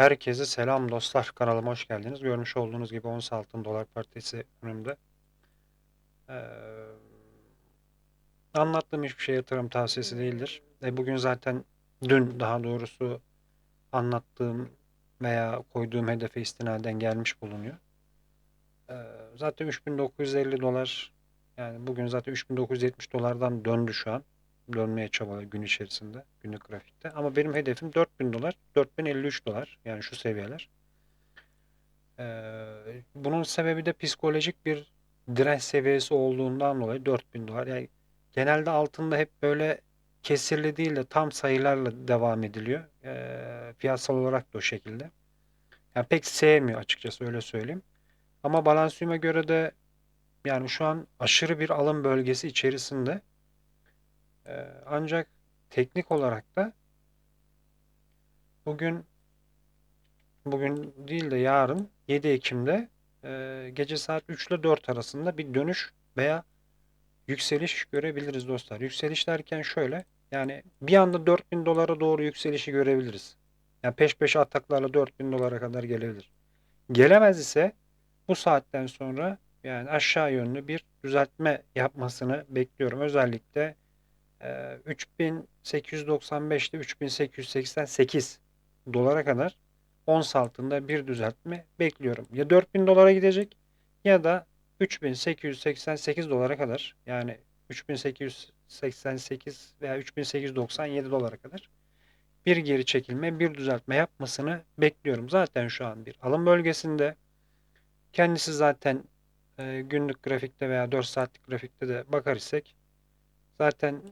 Herkese selam dostlar. Kanalıma hoş geldiniz. Görmüş olduğunuz gibi ons altın dolar paritesi önümde. Ee, anlattığım hiçbir şey yatırım tavsiyesi değildir. E, bugün zaten dün daha doğrusu anlattığım veya koyduğum hedefe istinaden gelmiş bulunuyor. Ee, zaten 3950 dolar yani bugün zaten 3970 dolardan döndü şu an. Dönmeye çabalıyor gün içerisinde, günlük grafikte. Ama benim hedefim 4000 dolar, 4053 dolar. Yani şu seviyeler. Ee, bunun sebebi de psikolojik bir direnç seviyesi olduğundan dolayı 4000 dolar. Yani genelde altında hep böyle kesirli değil de tam sayılarla devam ediliyor. Ee, piyasal olarak da o şekilde. Yani pek sevmiyor açıkçası öyle söyleyeyim. Ama Balansium'a göre de yani şu an aşırı bir alım bölgesi içerisinde. Ee, ancak teknik olarak da bugün bugün değil de yarın 7 Ekim'de e, gece saat 3 ile 4 arasında bir dönüş veya yükseliş görebiliriz dostlar. Yükseliş derken şöyle yani bir anda 4000 dolara doğru yükselişi görebiliriz. Yani peş peşe ataklarla 4000 dolara kadar gelebilir. Gelemez ise bu saatten sonra yani aşağı yönlü bir düzeltme yapmasını bekliyorum. Özellikle 3895 ile 3888 dolara kadar ons altında bir düzeltme bekliyorum. Ya 4000 dolara gidecek ya da 3888 dolara kadar yani 3888 veya 3897 dolara kadar bir geri çekilme, bir düzeltme yapmasını bekliyorum. Zaten şu an bir alım bölgesinde. Kendisi zaten e, günlük grafikte veya 4 saatlik grafikte de bakar isek zaten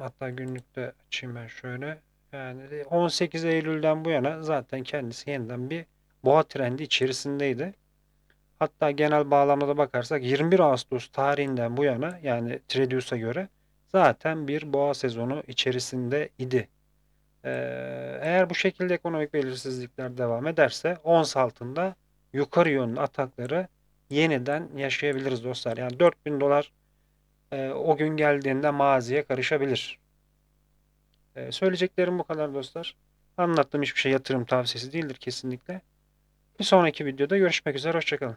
hatta günlükte açayım ben şöyle. Yani 18 Eylül'den bu yana zaten kendisi yeniden bir boğa trendi içerisindeydi. Hatta genel bağlamada bakarsak 21 Ağustos tarihinden bu yana yani Tredius'a göre zaten bir boğa sezonu içerisinde idi. Ee, eğer bu şekilde ekonomik belirsizlikler devam ederse ons altında yukarı yönlü atakları yeniden yaşayabiliriz dostlar. Yani 4000 dolar e, o gün geldiğinde maziye karışabilir. E, söyleyeceklerim bu kadar dostlar. Anlattığım hiçbir şey yatırım tavsiyesi değildir kesinlikle. Bir sonraki videoda görüşmek üzere. Hoşçakalın.